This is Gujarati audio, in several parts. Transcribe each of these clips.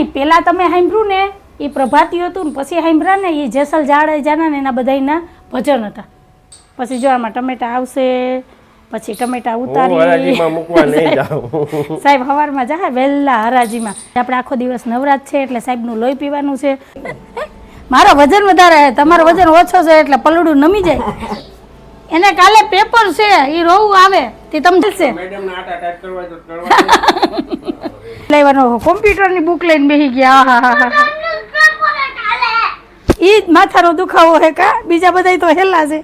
નહીં પહેલાં તમે સાંભળ્યું ને એ પ્રભાતી હતું ને પછી સાંભળ્યા ને એ જેસલ જાડેજાના ને એના બધાના ભજન હતા. પછી જો આમાં ટમેટા આવશે પછી ટમેટા ઉતારી. સાહેબ હવારમાં જાય વહેલા હરાજીમાં. આપણે આખો દિવસ નવરાત છે એટલે સાહેબનું લોહી પીવાનું છે. મારો વજન વધારે તમારો વજન ઓછો છે એટલે પલડું નમી જાય. એને કાલે પેપર છે એ રોવું આવે તે તમને કરવા લેવાનો કોમ્પ્યુટરની બુક લઈને બેસી ગયા હા હા હા ઈ જ માથાનો દુખાવો હે કા? બીજા બધા તો હેલા છે.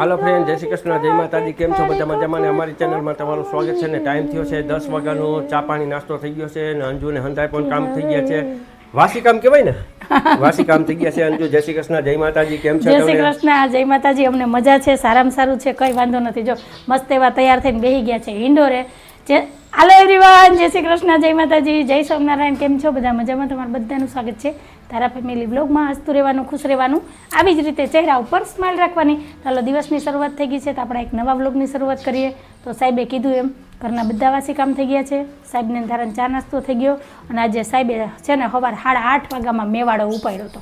હાલો ફ્રેન્ડ જય શ્રી કૃષ્ણ જય માતાજી કેમ છો? બધા મજામાં ને અમારી ચેનલમાં તમારું સ્વાગત છે ને ટાઈમ થયો છે દસ વાગ્યાનો ચા પાણી નાસ્તો થઈ ગયો છે ને અંજુ ને હંધાઈ પણ કામ થઈ ગયા છે. વાસી કામ કહેવાય ને? વાસી કામ થઈ ગયા છે અંજુ જય શ્રી કૃષ્ણ જય માતાજી કેમ છો જય શ્રી કૃષ્ણ જય માતાજી અમને મજા છે સારામાં સારું છે કઈ વાંધો નથી. જો મસ્ત એવા તૈયાર થઈને બેહી ગયા છે ઇન્ડોરે જે હાલો એવરીવન જય શ્રી કૃષ્ણ જય માતાજી જય સ્વામિનારાયણ કેમ છો? બધા મજામાં? તમારું બધાનું સ્વાગત છે. તારા ફેમિલી બ્લોગમાં હસતું રહેવાનું, ખુશ રહેવાનું, આવી જ રીતે ચહેરા ઉપર સ્માઇલ રાખવાની. ચાલો દિવસની શરૂઆત થઈ ગઈ છે તો આપણે એક નવા બ્લોગની શરૂઆત કરીએ. તો સાહેબે કીધું એમ, ઘરના બધા વાસી કામ થઈ ગયા છે. સાહેબને ધારણ ચા નાસ્તો થઈ ગયો અને આજે સાહેબે છે ને સવાર સાડા આઠ વાગ્યામાં મેવાડો ઉપાડ્યો હતો.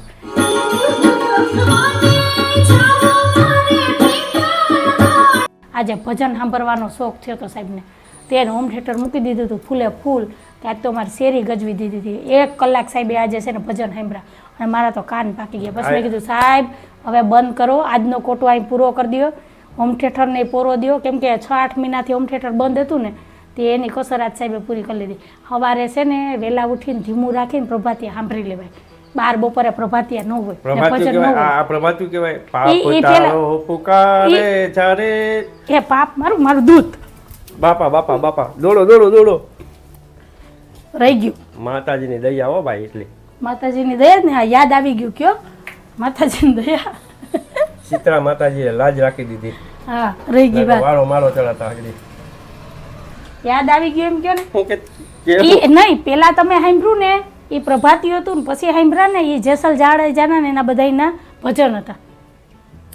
આજે ભજન સાંભળવાનો શોખ થયો હતો સાહેબને. તેને હોમ થિયેટર મૂકી દીધું હતું ફૂલે ફૂલ. ત્યાં તો મારી શેરી ગજવી દીધી હતી. એક કલાક સાહેબે આજે છે ને ભજન સાંભળ્યા. અને મારા તો કાન પાકી ગયા. પછી મેં કીધું સાહેબ હવે બંધ કરો. આજનો કોટો અહીં પૂરો કરી દો હોમ થિયેટરને પૂરો દો કેમ કે છ આઠ મહિનાથી હોમ થિયેટર બંધ હતું ને તે એની કસરત સાહેબે પૂરી કરી લીધી. સવારે છે ને વહેલા ઉઠીને ધીમું રાખીને પ્રભાતિયા સાંભળી લેવાય. બાર બપોરે પ્રભાતિયા ન હોય. ભજન ન કહેવાય હોય. આ પ્રભાતું કહેવાય પાપ તારો પુકારે જ્યારે એ પાપ મારું મારું દૂધ બાપા બાપા બાપા. દોડો દોડો દોડો. રહી ગયું. માતાજીની દયા હો ભાઈ એટલી. માતાજીની દયા ને આ યાદ આવી ગયું કયો? માતાજીની દયા. શીતળા માતાજીએ લાજ રાખી દીધી. હા રહી ગઈ વાત. વાળો મારો ચડાતા આગળ. યાદ આવી ગયું એમ કયો ને? હું કે ઈ નહીં પેલા તમે સાંભળ્યું ને એ પ્રભાતી હતું ને પછી સાંભળ્યા ને એ જેસલ જાડેજાના ને એના બધાયના ભજન હતા.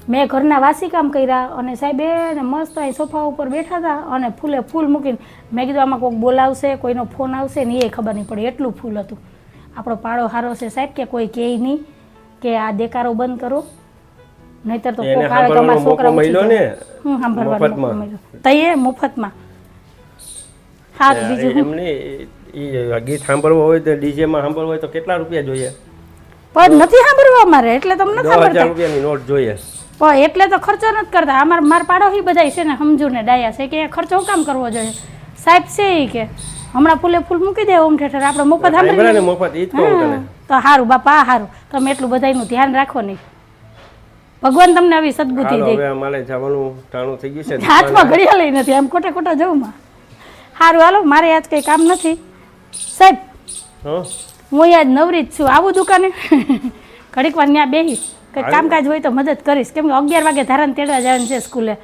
મેં ઘરના વાસી કામ કર્યા અને સાહેબ મસ્ત અહીં સોફા ઉપર બેઠા હતા અને ફૂલે ફૂલ મૂકીને મેં કીધું આમાં કોઈક બોલાવશે કોઈનો ફોન આવશે ને એ ખબર નહીં પડે. એટલું ફૂલ હતું. આપણો પાડો હારો છે સાહેબ કે કોઈ કહે નહીં કે આ દેકારો બંધ કરો. નહીતર તો કોક આવે તો છોકરા મોકો મળ્યો ને? હું સાંભળવાનો મોકો મફતમાં. મળ્યો. તઈએ મફતમાં. હા બીજું એમને એ ગીત સાંભળવું હોય તો ડીજે માં સાંભળવું હોય તો કેટલા રૂપિયા જોઈએ? પણ નથી સાંભળવા મારે એટલે તમને રૂપિયાની નોટ જોઈએ. પણ એટલે તો ખર્ચો નથી કરતા. અમાર મારા પાડોશી બધા છે ને સમજુ ને ડાયા છે કે ખર્ચો હું કામ કરવો જોઈએ? સાહેબ છે એ કે હમણાં ફૂલે ફૂલ મૂકી દે ઓમ ઠેઠર આપણે મફત સાંભળી તો સારું બાપા સારું તમે એટલું બધાનું ધ્યાન રાખો નહીં ભગવાન તમને આવી સદબુદ્ધિ દે. હવે અમારે જવાનું ટાણું થઈ ગયું છે હાથમાં ઘડિયાળ લઈ નથી આમ ખોટા ખોટા જવું માં. સારું હાલો મારે આજ કંઈ કામ નથી. સાહેબ હું? આજ નવરી જ છું. આવું દુકાને? ઘડીક વાર ત્યાં બેસી કંઈક કામકાજ હોય તો મદદ કરીશ. કેમ કે અગિયાર વાગે ધારાને તેડવા જવાનું છે સ્કૂલે.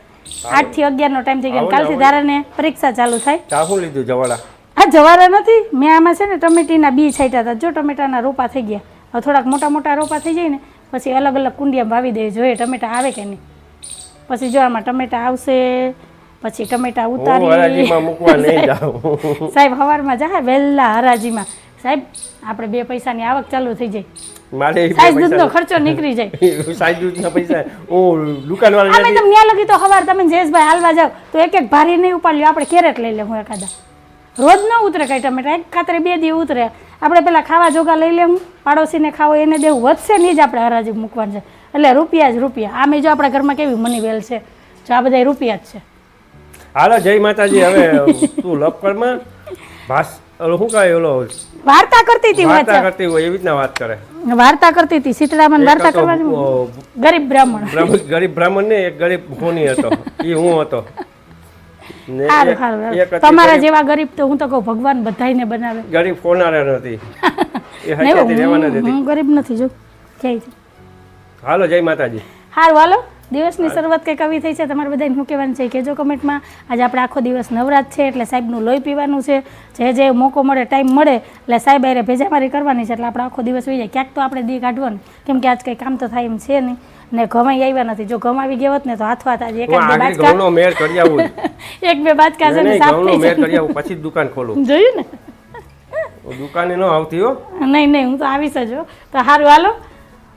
આઠથી અગિયારનો ટાઈમ થઈ ગયો ને, કાલથી ધારાને પરીક્ષા ચાલુ થાય. ચા શું લીધું જવાળા? હા જવાળા નથી. મેં આમાં છે ને ટમેટીના બી છાંટ્યા હતા. જો ટમેટાના રોપા થઈ ગયા. હવે થોડાક મોટા મોટા રોપા થઈ જાય ને પછી અલગ અલગ કુંડિયા વાવી દે. જોઈએ ટમેટા આવે કે નહીં. પછી જો આમાં ટમેટા આવશે પછી ટમેટા ઉતારી. સાહેબ હવારમાં જાય વહેલા હરાજીમાં. સાહેબ આપણે બે પૈસાની આવક ચાલુ થઈ જાય. મારે સાઈઝ દૂધનો ખર્ચો નીકળી જાય. સાઈઝ દૂધના પૈસા. ઓ દુકાન અમે તમને ત્યાં લગી તો સવાર તમે જયેશભાઈ હાલવા જાવ તો એક એક ભારી નહીં ઉપાડ્યો આપણે કેરેટ લઈ લે હું એકાદા. રોજ ન ઉતરે કઈ ટમેટા એક ખાતરે બે દી ઉતરે. આપણે પેલા ખાવા જોગા લઈ લેવું પાડોશીને ખાવો એને દેવું. વધશે નહીં જ આપણે હરાજી મૂકવાનું છે. એટલે રૂપિયા જ રૂપિયા. આમે જો આપણા ઘરમાં કેવી મની વેલ છે. જો આ બધા રૂપિયા જ છે. હાલો જય માતાજી. હવે તું લપકરમાં ભાસ ઓલો શું કહે ઓલો? વાર્તા કરતી હતી વાર્તા કરતી હોય એવી રીતના વાત કરે. વાર્તા કરતી હતી શીતળામાં વાર્તા કરવાની ગરીબ બ્રાહ્મણ. ગરીબ બ્રાહ્મણ ને એક ગરીબ હોની હતો. એ હું હતો. તમારા જેવા ગરીબ તો હું તો કહું ભગવાન બધાયને બનાવે. ગરીબ કોનારા નથી. એ નહીં, રહેવાના જ હું ગરીબ નથી જો. જય. હાલો જય માતાજી. હારું હાલો. દિવસની શરૂઆત કંઈક આવી થઈ છે તમારે બધાને શું કહેવાનું છે? કહેજો કમેન્ટમાં. આજે આપણે આખો દિવસ નવરાત છે એટલે સાહેબનું લોહી પીવાનું છે. જે જે મોકો મળે ટાઈમ મળે એટલે સાહેબ આરે ભેજામારી કરવાની છે એટલે આપણે આખો દિવસ હોઈ જાય ક્યાંક તો આપણે દી કાઢવાનું કેમ કે આજ કંઈ કામ તો થાય એમ છે નહીં. ને ઘમાઈ આવ્યા નથી. જો ઘમાવી ગયા હોત ને તો હાથ હાથ આજે એક બે બાચકા મેર કરી આવું. એક બે બાચકા છે ને સાફ થઈ મેર કરી આવું. પછી દુકાન ખોલું. જોયું ને? દુકાને ન આવતી હો. નહીં નહીં હું તો આવીશ જ તો સારું હાલો.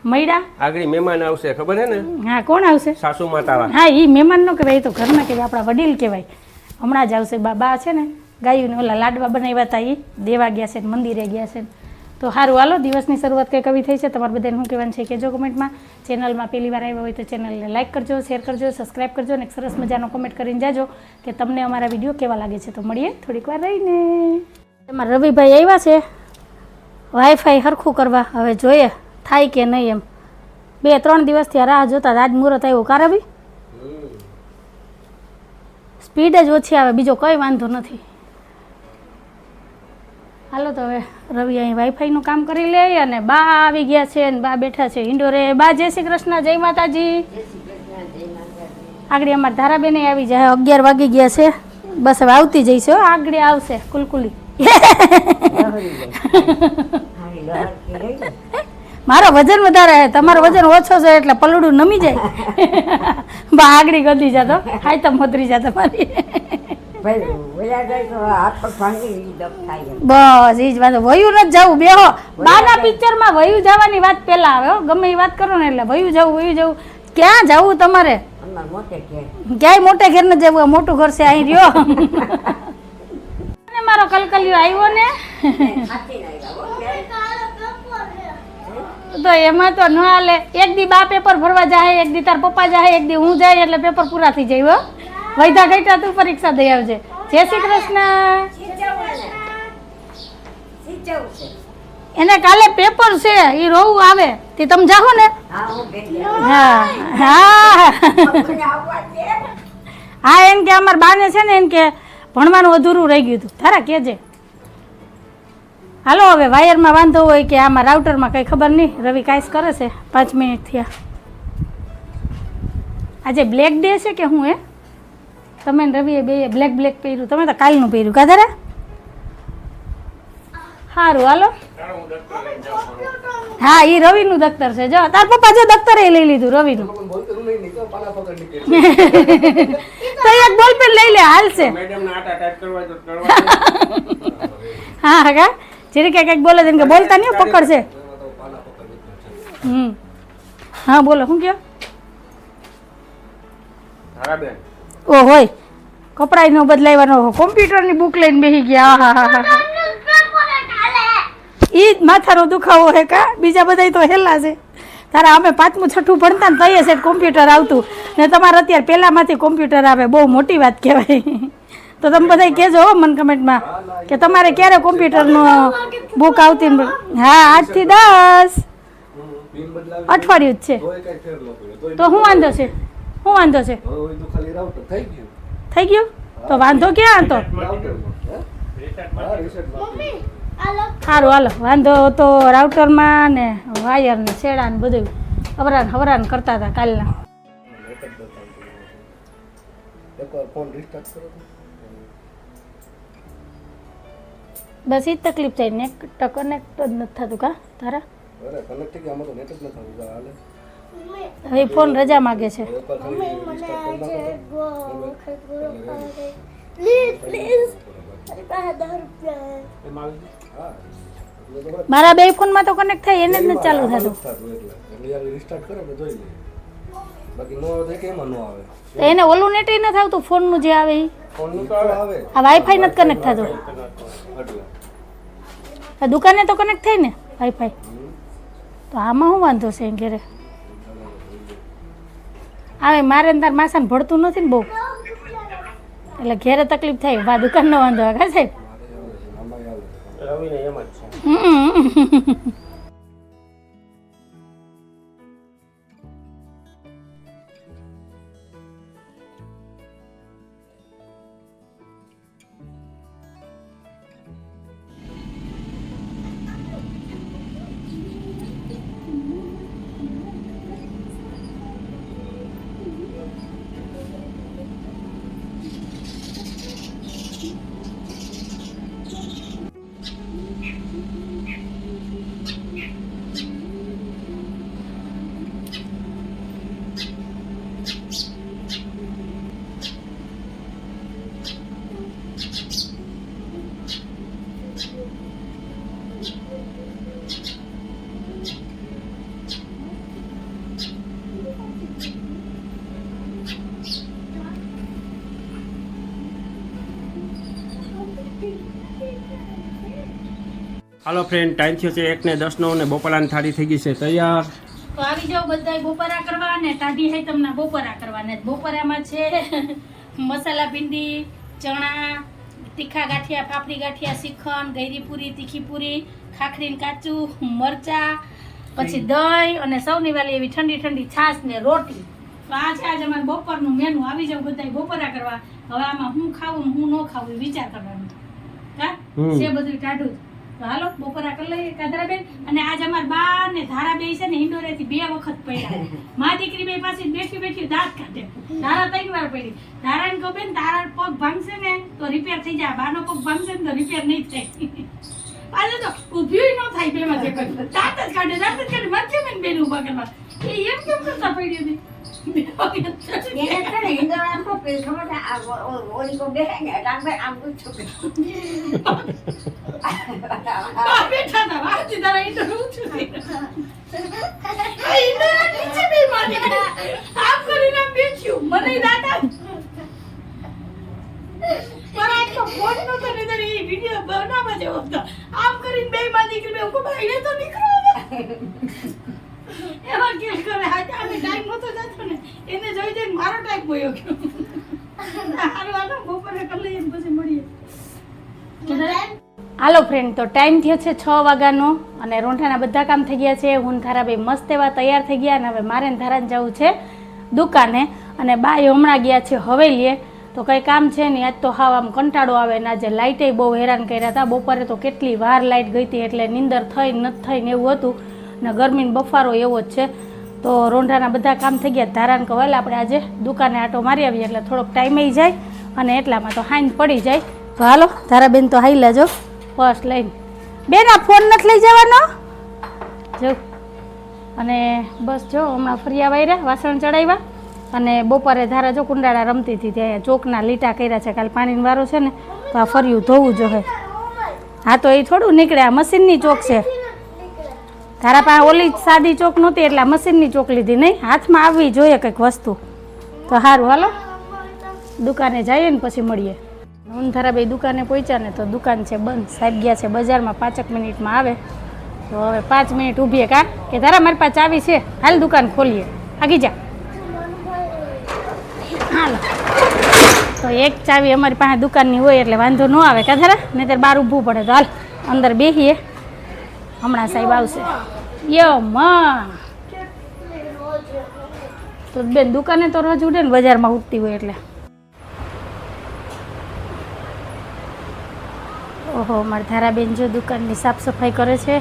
મૈડા આગળ મહેમાન આવશે ખબર છે ને? હા કોણ આવશે? સાસુ માતા હા એ મહેમાન નો કહેવાય તો ઘરના કહેવાય આપણા વડીલ કહેવાય. હમણાં જ આવશે બા બા છે ને ગાયું ઓલા લાડવા બનાવ્યા હતા એ દેવા ગયા છે ને મંદિરે ગયા છે તો સારું હાલો દિવસની શરૂઆત કંઈક કવિ થઈ છે તમારે બધાને શું કહેવાનું છે કહેજો કોમેન્ટમાં. ચેનલમાં પહેલી વાર આવ્યા હોય તો ચેનલને લાઇક કરજો શેર કરજો સબસ્ક્રાઇબ કરજો અને સરસ મજાનો કોમેન્ટ કરીને જાજો કે તમને અમારા વીડિયો કેવા લાગે છે. તો મળીએ થોડીક વાર રહીને. એમાં રવિભાઈ આવ્યા છે વાઈફાઈ હરખું કરવા. હવે જોઈએ. થાય કે નહીં એમ? બે, ત્રણ દિવસથી રાહ જોતા રાજ મુહૂર્ત આવ્યું. કારે રવિ સ્પીડ જ ઓછી આવે, બીજો કંઈ વાંધો નથી. હાલો તો હવે રવિ અહીં વાઈફાઈનું કામ કરી લે અને બા આવી ગયા છે અને બા બેઠા છે. ઇન્ડોરે બા, જય શ્રી કૃષ્ણ, જય માતાજી. આગળ અમારા ધારાબેને આવી જાય. અગિયાર વાગી ગયા છે. બસ હવે આવતી જઈશ હો. આગળ આવશે, કુલકુલી. મારો વજન વધારે છે તમારો વજન ઓછો છે એટલે પલડું નમી જાય. બા આગળી ગદી જાતો હાય તો મધરી જા તમારી. ભાઈ ઓલા જાય તો હાથ પગ ભાંગી દમ થાય એમ. બસ એ જ વાત. વયું નથી જવું બેહો. બાના પિક્ચરમાં વયું જવાની વાત પહેલા આવે હો ગમે એ વાત કરો ને એટલે વયું જવું વયું જવું. ક્યાં જવું તમારે? ક્યાંય મોટે ઘેર ન જવું મોટું ઘર છે અહીં રહ્યો. મારો કલકલિયો આવ્યો ને. તો એમાં તો ન હાલે. એક દી બા પેપર ભરવા જાય, એક દી તાર પપ્પા જાય, એક દી હું જાય એટલે પેપર પૂરા થઈ જાય હો. વૈધા ગઈટા તું પરીક્ષા દઈ આવજે. જય શ્રી કૃષ્ણ. એને કાલે પેપર છે એ રોવું આવે. તે તમે જાઓ ને. હા હા. હા, એમ કે અમાર બાને છે ને, એમ કે ભણવાનું અધૂરું રહી ગયું હતું. તારા કેજે. હાલો હવે વાયરમાં વાંધો હોય કે આમાં રાઉટરમાં કંઈ ખબર નહીં. રવિ કાંઈ કરે છે. પાંચ મિનિટ થયા. આજે બ્લેક ડે છે કે હું એ? તમે ને રવિએ બે બ્લેક બ્લેક પહેર્યું. તમે તો કાલનું પહેર્યું. કાધારે સારું હાલો. હા એ રવિનું દફતર છે. જો તાર પપ્પા જો દફતર એ લઈ લીધું રવિનું. તો એક બોલ પેન લઈ લે હાલશે. હા હા જરી કે કંઈક બોલે છે કે બોલતા નહીં પકડશે. હમ. હા બોલો શું કયો? ધારાબેન ઓ હોય. કપડાય નો બદલાવવાનો કોમ્પ્યુટરની બુક લઈને બેસી ગયા. હા હા હા. ઈ જ માથાનો દુખાવો હે કા? બીજા બધા તો હેલા છે. તારા અમે પાંચમું છઠ્ઠું ભણતા ને તઈએ છે કોમ્પ્યુટર આવતું. ને તમારે અત્યારે પહેલામાંથી કોમ્પ્યુટર આવે. બહુ મોટી વાત કહેવાય. તો તમે બધા કહેજો હો મને કમેન્ટમાં કે તમારે ક્યારે કોમ્પ્યુટરનું બુક આવતી હા, આજથી દસ. અઠવાડિયું જ છે. તો શું વાંધો છે? શું વાંધો છે? થઈ ગયું? તો વાંધો ક્યાં હતો? સારું હાલો. વાંધો તો રાઉટરમાં ને વાયર ને છેડા ને બધું. હવરાન હવરાન કરતા હતા કાલના. બસ એ જ તકલીફ થાય. નેટ કનેક્ટ જ નથી થતું કા તારા? હવે ફોન રજા માગે છે. મારા બે ફોનમાં તો કનેક્ટ થાય એને જ નથી ચાલુ થતું. બાકી નો આવે તો કેમ નો આવે? તો એને ઓલું નેટ ન થાવતું ફોન ફોનનું જે આવે તો આવે. આ વાઈફાઈ નથી કનેક્ટ થતું. આ દુકાને તો કનેક્ટ થાય ને વાઈફાઈ તો આમાં શું વાંધો છે એમ ઘેરે? આવે મારે અંદર તાર માસાને ભળતું નથી ને બહુ. એટલે ઘેરે તકલીફ થાય વા દુકાનનો વાંધો આવે સાહેબ? રવિને એમ જ છે. હાલો ફ્રેન્ડ ટાઈમ થયો છે એક ને દસનો ને બપોરાની થાળી થઈ ગઈ છે. તૈયાર? તો આવી જાઓ બધા બપોરા કરવા ને ટાઢી હે તમને બપોરા કરવા ને. બપોરામાં છે મસાલા ભીંડી ચણા તીખા ગાંઠિયા ફાફડી ગાંઠિયા શ્રીખંડ ગૈરી પૂરી તીખી પૂરી ખાખરીન કાચું મરચા પછી દહીં અને સૌની વાલી એવી ઠંડી ઠંડી છાશ ને રોટી. તો આ છે આજે અમારે બપોરનું મેનુ આવી જાવ બધા બપોરા કરવા. હવે આમાં હું ખાવું હું ન ખાવું વિચાર કરવાનો. હા. છે બધું ટાઢું. તો હાલો બપોરા કરી લઈએ કાદરાબેન અને આજ અમાર બા ને ધારા બે છે ને હિંડોરેથી બે વખત પડ્યા મા દીકરી બે પાસે બેઠી બેઠી દાંત કાઢે. ધારા ત્રણ વાર પડી. ધારાને કહું બેન તારા પગ ભાંગશે ને તો રિપેર થઈ જાય. બાનો પગ ભાંગશે ને તો રિપેર નહીં થાય. આજે તો ઊભી ન થાય બેમાં જે. દાંત જ કાઢે દાંત જ કાઢે. મારે કેમ બેન ઊભા કરવા. એ એમ કેમ કરતા પડી હતી? એને છે ને ઓલી આમ કે બા બેઠા હતા વાંચી તારા ગયું. આ ઈંડોરા નીચે બે મારી. આમ કરીને બેઠ્યું. મને દાદા મારા તો ફોન નહોતો નહીંતર એ વીડિયો બનાવવા જેવો. આમ કરીને બે માં દીકરી બે ઊભા રહીને તો નીકળો કરે આજે આને ટાઈમ નહોતો જતો ને એને જોઈ જોઈને મારો ટાઈમ ગયો બપોરે કરી પછી મળીએ હાલો ફ્રેન્ડ તો ટાઈમ થયો છે છ વાગ્યાનો અને રોંઠાના બધા કામ થઈ ગયા છે. હું ને ધારાભાઈ મસ્ત એવા તૈયાર થઈ ગયા અને હવે મારે ને ધારાને જવું છે દુકાને અને બાય હમણાં ગયા છે હવેલીએ. તો કંઈ કામ છે નહીં, આજ તો હાવ આમ કંટાળો આવે ને આજે લાઇટે બહુ હેરાન કર્યા હતા. બપોરે તો કેટલી વાર લાઇટ ગઈ હતી એટલે નીંદર થઈ નથી થઈ ને એવું હતું ને ગરમીનો બફારો એવો જ છે. તો રોંઢાના બધા કામ થઈ ગયા, ધારાને કહો "હાલ આપણે આજે દુકાને આટો મારી આવીએ એટલે થોડોક ટાઈમ જાય અને એટલામાં તો હાઈન પડી જાય. તો હાલો, ધારાબેન તો હાઈ લેજો પર્સ લઈને. બેન આ ફોન નથી લઈ જવાનો? જો. અને બસ જો, હમણાં ફરિયા વાયરા, વાસણ ચડાવ્યા. અને બપોરે ધારા જો કુંડાળા રમતી હતી, ત્યાં ચોકના લીટા કર્યા છે, કાલે પાણીનો વારો છે ને, તો આ ફર્યું ધોવું જોઈએ હા, તો એ થોડું નીકળે, આ મશીનની ચોક છે. તારા પાસે ઓલી સાદી ચોક નહોતી, એટલે મશીનની ચોક લીધી નહીં. હાથમાં આવવી જોઈએ કંઈક વસ્તુ. તો સારું હાલો. દુકાને જઈએ ને પછી મળીએ. ધારાભાઈ દુકાને પહોંચ્યા ને તો દુકાન છે બંધ. સાહેબ ગયા છે બજારમાં, પાંચક મિનિટમાં આવે. તો હવે પાંચ મિનિટ ઊભીએ કા કે તારા મારી પાસે ચાવી છે? હાલ દુકાન ખોલીએ. આગી જા. હાલ. તો એક ચાવી અમારી પાસે દુકાનની હોય એટલે વાંધો ન આવે, કા તારા ત્યારે બહાર ઊભું પડે તો હાલ, અંદર બેસીએ હમણાં સાહેબ આવશે. યો માં. તો બેન દુકાને તો રોજ ઉડે ને બજારમાં ઉઠતી હોય એટલે. ઓહો, મારા ધારાબેન જો દુકાનની સાફ સફાઈ કરે છે.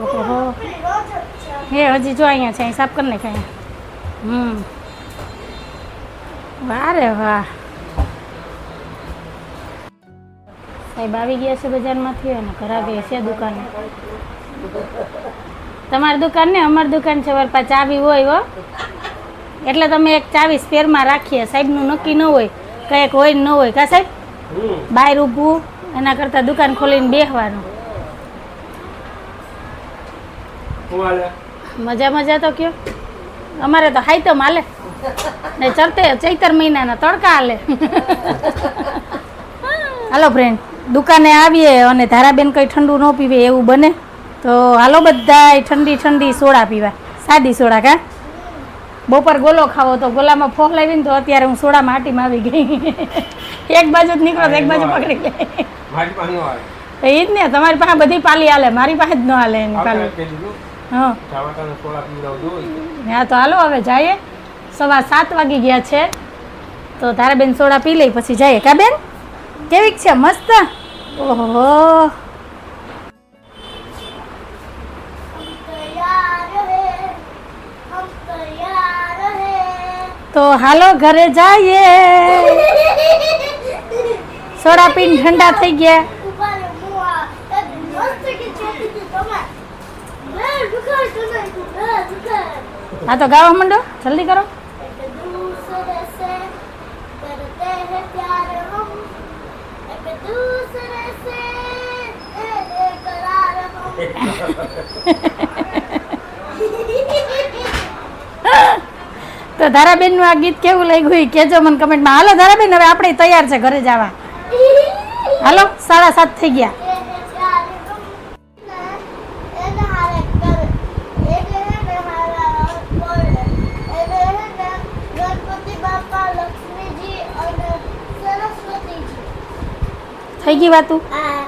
ઓહો. હે, હજી જો અહીંયા છે, અહીં સાફ કરી નાખ અહીંયા. હમ. વાહ વાહ. સાહેબ, આવી ગયા છે બજારમાંથી, અને કરાવી છે દુકાને. તમારી દુકાન ને અમારી દુકાન છે વરપા ચાવી હોય, હો. એટલે તમે એક ચાવી સ્પેરમાં રાખીએ સાહેબનું નક્કી ન હોય, કંઈક હોય ન હોય. કા સાહેબ? બહાર ઊભું એના કરતાં દુકાન ખોલીને બેસવાનું મજા મજા તો કયો. અમારે તો હાઈતમ માલે ને ચરતે ચૈતર મહિનાના તડકા હાલે. હાલો ફ્રેન્ડ દુકાને આવીએ અને ધારાબેન કંઈ ઠંડુ ન પીવે એવું બને તો હાલો બધાય ઠંડી ઠંડી સોડા પીવા. સાદી સોડા કા? બપોર ગોલો ખાવો તો ગોલામાં ફોહ લાવીને તો અત્યારે હું સોડામાં આટીમાં આવી ગઈ. એક બાજુ જ નીકળો એક બાજુ પકડી લે. મારી પાસે નો આવે. તો એ જ ને તમારી પાસે બધી પાલી હાલે મારી પાસે જ ન હાલે એની પાલી. હા. તો હાલો હવે જઈએ. સવા સાત વાગી ગયા છે. તો તારા બેન સોડા પી લઈ પછી જઈએ. કા બેન? કેવીક છે? મસ્ત? ઓહો. તો હાલો ઘરે જઈએ. સોડા પીને ઠંડા થઈ ગયા. હા તો ગાવા માંડો, જલ્દી કરો. તો ધારાબેનનું આ ગીત કેવું લાગ્યું એ કહેજો મને કમેન્ટમાં. હાલો ધારાબેન, હવે આપણે તૈયાર છે ઘરે જવા. હાલો, સાડા સાત થઈ ગયા. ગણપતિ બાપા લક્ષ્મીજી અને સરસ્વતીજી થઈ ગઈ વાતું? આ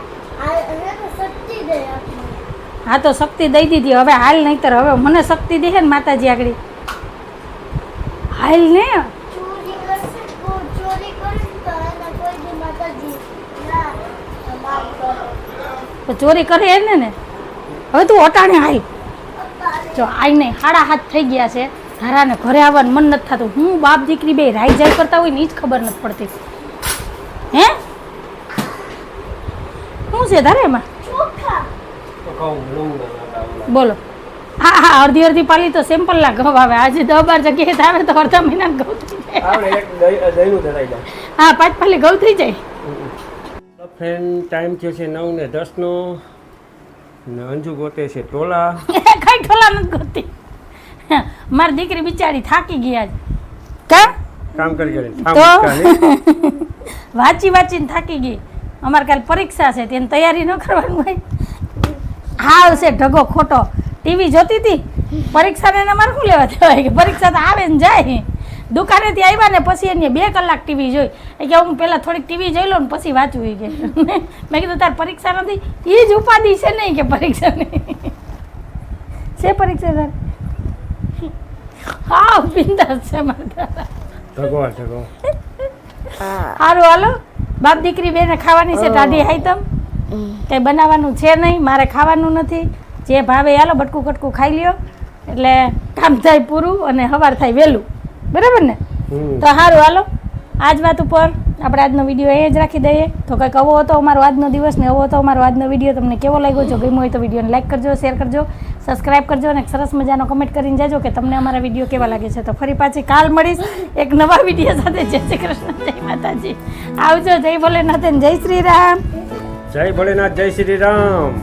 આ એને તો શક્તિ દે આપણને હા, તો શક્તિ દઈ દીધી. હવે હાલ નહીતર, હવે મને શક્તિ દે ને માતાજી આગળ. હાલ ને ચોરી કરશે કોઈ ચોરી કરશે તો એને કોઈ દી માતાજી ના માફ કરો તો ચોરી કરે એને ને હવે તું અટાણે આવી જો આઈ નહીં હાડા હાથ થઈ ગયા છે. ધારાને ઘરે આવવાનું મન નથી થતું. હું બાપ દીકરી બે રાઈ જાય કરતા હોય ને જ ખબર નથી પડતી. હે? શું છે ધારે એમાં. બોલો. હા હા અડધી અડધી પાલી તો સેમ્પલના ઘઉં આવે આજે દસ બાર જગ્યાએ આવે તો અડધા મહિના ઘઉં થઈ જાય. હા પાંચ પાલી ઘઉં થઈ જાય. ફ્રેન્ડ ટાઈમ થયો છે નવ ને દસનો ને. અંજુ ગોતે છે ટોલા. કઈ ટોલા નથી ગોતી? મારી દીકરી બિચારી થાકી ગયા છે. કા કામ કરી કરી. વાંચી વાંચીને થાકી ગઈ. અમારે કાલ પરીક્ષા છે તેની તૈયારી ન કરવાનું હોય. હાવ છે ઢગો ખોટો. ટીવી જોતી હતી? પરીક્ષાને એને અમારે શું લેવા દેવાય? કે પરીક્ષા તો આવે ને જાય. દુકાનેથી આવ્યા ને પછી એને બે કલાક ટીવી જોઈ. એ કે હું પહેલાં થોડીક ટીવી જોઈ લઉં ને પછી વાંચું ઈ કે. મેં કીધું તાર પરીક્ષા નથી. એ જ ઉપાધિ છે નહીં કે પરીક્ષા નહીં છે પરીક્ષા તાર? હા બિંદાસ છે મારા સારું હાલો. બાપ દીકરી બેને ખાવાની છે ટાઢી આઈટમ? કંઈ બનાવવાનું છે નહીં? મારે ખાવાનું નથી. જે ભાવે હાલો બટકું કટકું ખાઈ લ્યો. એટલે કામ થાય પૂરું અને સવાર થાય વહેલું. બરાબર ને? તો સારું હાલો. આજ વાત ઉપર આપણે આજનો વીડિયો અહીંયા જ રાખી દઈએ. તો કંઈક આવો હતો અમારો આજનો દિવસ ને આવો હતો અમારો આજનો વીડિયો તમને કેવો લાગ્યો? જો ગમ્યો હોય તો વિડીયોને લાઈક કરજો શેર કરજો સબસ્ક્રાઈબ કરજો અને સરસ મજાનો કમેન્ટ કરીને જાજો કે તમને અમારા વીડિયો કેવા લાગે છે. તો ફરી પાછી કાલ મળીશ એક નવા વીડિયો સાથે. જય શ્રી કૃષ્ણ જય માતાજી. આવજો જય ભોલેનાથ જય શ્રી રામ. જય ભોલેનાથ જય શ્રી રામ.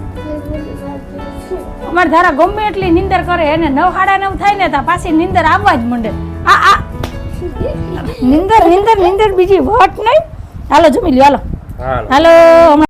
અમારે ધારા ગમે એટલી નિંદર કરે એને નવ સાડા નવ થાય ને તો પાછી નિંદર આવવા જ માંડે. આ આ નિંદર નિંદર નિંદર બીજી વોટ નહીં. હાલો જમી લ્યો હાલો. હાલો.